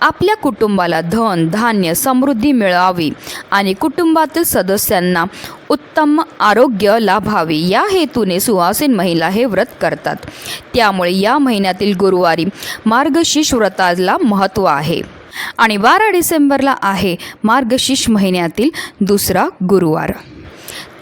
आपल्या कुटुंबाला धन धान्य समृद्धी मिळावी आणि कुटुंबातील सदस्यांना उत्तम आरोग्य लाभावे. या हेतूने सुहासीन महिला हे व्रत करतात. त्यामुळे या महिन्यातील गुरुवारी मार्गशीर्ष व्रताला महत्त्व आहे. आणि बारा डिसेंबरला आहे मार्गशीर्ष महिन्यातील दुसरा गुरुवार.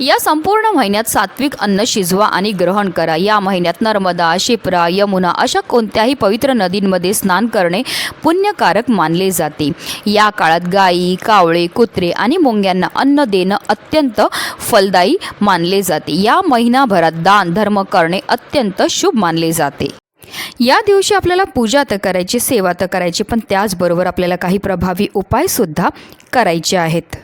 या संपूर्ण महिन्यात सात्विक अन्न शिजवा आणि ग्रहण करा. या महिन्यात नर्मदा शिप्रा यमुना अशा कोणत्याही पवित्र नदींमध्ये स्नान करणे पुण्यकारक मानले जाते. या काळात गायी कावळे कुत्रे आणि मुंग्यांना अन्न देणं अत्यंत फलदायी मानले जाते. या महिनाभरात दान धर्म करणे अत्यंत शुभ मानले जाते. या दिवशी आपल्याला पूजा तर करायची सेवा तर करायची पण त्याचबरोबर आपल्याला काही प्रभावी उपायसुद्धा करायचे आहेत.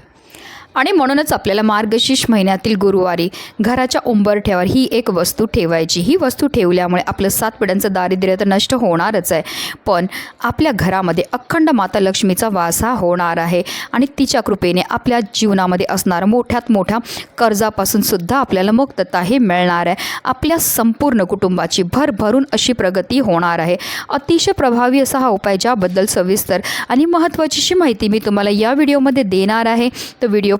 आणि म्हणूनच आपल्याला मार्गशीर्ष महिन्यातील गुरुवारी घराच्या उंबरठ्यावर ही एक वस्तू ठेवायची. ही वस्तू ठेवल्यामुळे आपलं सात पिढ्यांचं दारिद्र्य तर नष्ट होणारच आहे. पण आपल्या घरामध्ये अखंड माता लक्ष्मीचा वास हा होणार आहे आणि तिच्या कृपेने आपल्या जीवनामध्ये असणारं मोठ्यात मोठ्या कर्जापासून सुद्धा आपल्याला मुक्तता हे मिळणार आहे. आपल्या संपूर्ण कुटुंबाची भरभरून अशी प्रगती होणार आहे. अतिशय प्रभावी असा हा उपाय ज्याबद्दल सविस्तर आणि महत्त्वाचीशी माहिती मी तुम्हाला या व्हिडिओमध्ये देणार आहे. तर व्हिडिओ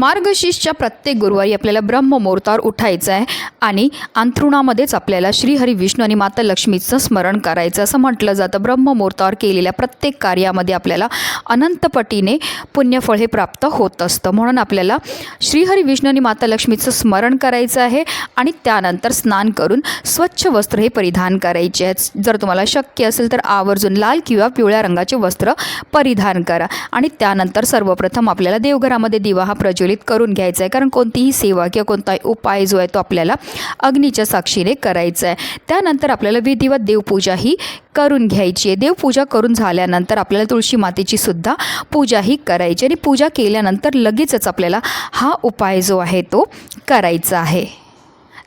मार्गशीर्षच्या प्रत्येक गुरुवारी आपल्याला ब्रह्ममुहूर्तावर उठायचं आहे आणि अंथरुणामध्येच आपल्याला श्रीहरी विष्णू आणि माता लक्ष्मीचं स्मरण करायचं असं म्हटलं जातं. ब्रह्ममुहूर्तावर केलेल्या प्रत्येक कार्यामध्ये आपल्याला अनंतपटीने पुण्यफळ हे प्राप्त होत असतं. म्हणून आपल्याला श्रीहरी विष्णू आणि माता लक्ष्मीचं स्मरण करायचं आहे आणि त्यानंतर स्नान करून स्वच्छ वस्त्र हे परिधान करायचे आहेत. जर तुम्हाला शक्य असेल तर आवर्जून लाल किंवा पिवळ्या रंगाचे वस्त्र परिधान करा. आणि त्यानंतर सर्वप्रथम आपल्याला देवघरामध्ये दिवा हा प्रज्वलित करून घ्यायचा आहे कारण कोणतीही सेवा किंवा कोणताही उपाय जो आहे तो आपल्याला अग्नीच्या साक्षीने करायचा आहे त्यानंतर आपल्याला विधिवत देवपूजा ही करून घ्यायची आहे. देवपूजा करून झाल्यानंतर आपल्याला तुळशी मातेची सुद्धा पूजा ही करायची आणि पूजा केल्यानंतर लगेचच आपल्याला हा उपाय जो आहे तो करायचा आहे.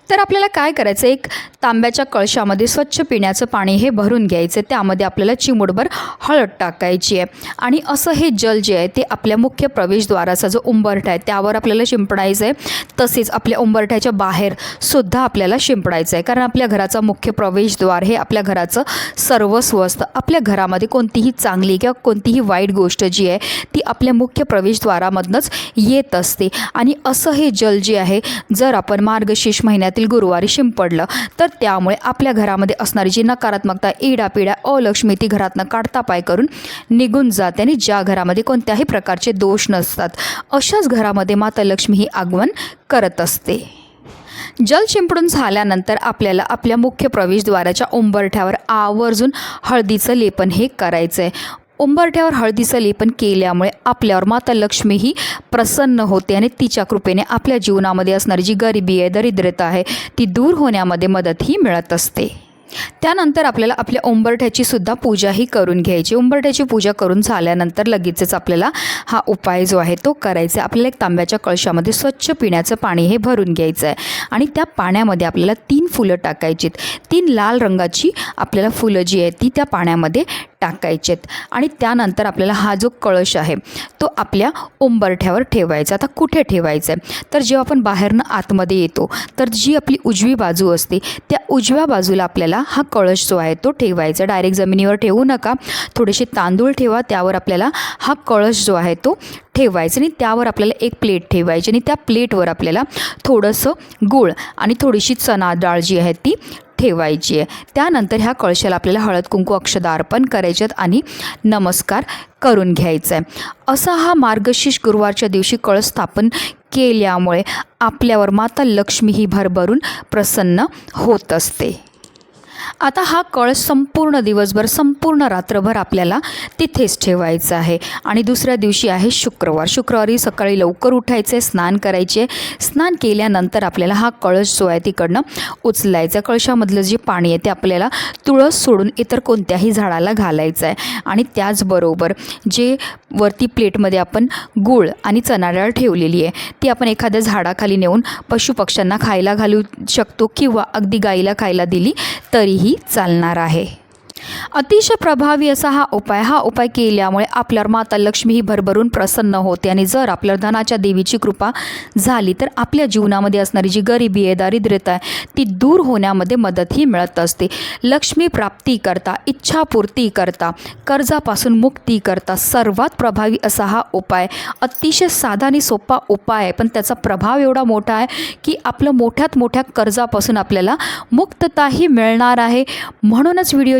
तर आपल्याला काय करायचं? एक तांब्याच्या कळशामध्ये स्वच्छ पिण्याचं पाणी हे भरून घ्यायचं. त्यामध्ये आपल्याला चिमुडभर हळद टाकायची आहे. आणि असं हे जल जे आहे ते आपल्या मुख्य प्रवेशद्वाराचा जो उंबरठा आहे त्यावर आपल्याला शिंपडायचं आहे. तसेच आपल्या उंबरठ्याच्या बाहेर सुद्धा आपल्याला शिंपडायचं आहे. कारण आपल्या घराचा मुख्य प्रवेशद्वार हे आपल्या घराचं सर्वस्व असतं. आपल्या घरामध्ये कोणतीही चांगली किंवा कोणतीही वाईट गोष्ट जी आहे ती आपल्या मुख्य प्रवेशद्वारामधनंच येत असते. आणि असं हे जल जे आहे जर आपण मार्गशीर्ष महिन्यातील गुरुवारी शिंपडलं. तर त्यामुळे आपल्या घरामध्ये असणारी जी नकारात्मकता इडापिडा अलक्ष्मी ती घरातनं काढता पाय करून निघून जाते आणि ज्या घरामध्ये कोणत्याही प्रकारचे दोष नसतात अशाच घरामध्ये माता लक्ष्मी ही आगमन करत असते. जल शिंपडून झाल्यानंतर आपल्याला आपल्या मुख्य प्रवेशद्वाराच्या उंबरठ्यावर आवर्जून हळदीचं लेपन हे करायचं आहे उंबरठ्यावर हळदीचं लेपन केल्यामुळे आपल्यावर माता लक्ष्मी ही प्रसन्न होते आणि तिच्या कृपेने आपल्या जीवनामध्ये असणारी जी गरिबी आहे दरिद्रता आहे ती दूर होण्यामध्ये मदतही मिळत असते. त्यानंतर आपल्याला आपल्या उंबरठ्याची सुद्धा पूजाही करून घ्यायची. उंबरठ्याची पूजा करून झाल्यानंतर लगेचच आपल्याला हा उपाय जो आहे तो करायचा आपल्याला एक तांब्याच्या कळशामध्ये स्वच्छ पिण्याचं पाणी हे भरून घ्यायचं आहे आणि त्या पाण्यामध्ये आपल्याला तीन फुलं टाकायचीत. तीन लाल रंगाची आपल्याला फुलं जी आहेत ती त्या पाण्यामध्ये टाकायचेत. आणि त्यानंतर आपल्याला हा जो कळश आहे तो आपल्या उंबरठ्यावर ठेवायचा. आता कुठे ठेवायचा आहे तर जेव्हा आपण बाहेरनं आतमध्ये येतो तर जी आपली उजवी बाजू असते त्या उजव्या बाजूला आपल्याला हा कळश जो आहे तो ठेवायचा. डायरेक्ट जमिनीवर ठेवू नका. थोडेसे तांदूळ ठेवा त्यावर आपल्याला हा कळश जो आहे तो ठेवायचा. आणि त्यावर आपल्याला एक प्लेट ठेवायची. आणि त्या प्लेटवर आपल्याला थोडंसं गूळ आणि थोडीशी चणा डाळ जी आहे ती ठेवायची आहे. त्यानंतर ह्या कळशाला आपल्याला हळद कुंकू अक्षदा अर्पण करायचे आणि नमस्कार करून घ्यायचा आहे असा हा मार्गशीर्ष गुरुवारच्या दिवशी कळस स्थापन केल्यामुळे आपल्यावर माता लक्ष्मी ही भरभरून प्रसन्न होत असते. आता हा कळस संपूर्ण दिवसभर संपूर्ण रात्रभर आपल्याला तिथेच ठेवायचा आहे. आणि दुसऱ्या दिवशी आहे शुक्रवार. शुक्रवारी सकाळी लवकर उठायचे स्नान करायचे. स्नान केल्यानंतर आपल्याला हा कळस जो आहे तिकडनं उचलायचा कळशामधलं जे पाणी आहे ते आपल्याला तुळस सोडून इतर कोणत्याही झाडाला घालायचं आहे. आणि त्याचबरोबर जे वरती प्लेटमध्ये आपण गूळ आणि चणा डाळ ठेवलेली आहे ती आपण एखाद्या झाडाखाली नेऊन पशुपक्ष्यांना खायला घालू शकतो किंवा अगदी गाईला खायला दिली तरी तरीही चालणार आहे. अतिशय प्रभावी असा हा उपाय हा उपाय केल्यामुळे आपल्यावर माता लक्ष्मी ही भरभरून प्रसन्न होते आणि जर आपल्या धनाच्या देवीची कृपा झाली तर आपल्या जीवनामध्ये असणारी जी गरिबी आहे दारिद्र्यता आहे ती दूर होण्यामध्ये मदतही मिळत असते. लक्ष्मी प्राप्ती करता इच्छापूर्ती करता कर्जापासून मुक्ती करता सर्वात प्रभावी असा हा उपाय. अतिशय साधा आणि सोपा उपाय आहे पण त्याचा प्रभाव एवढा मोठा आहे की आपलं मोठ्यात मोठ्या कर्जापासून आपल्याला मुक्तताही मिळणार आहे. म्हणूनच व्हिडिओ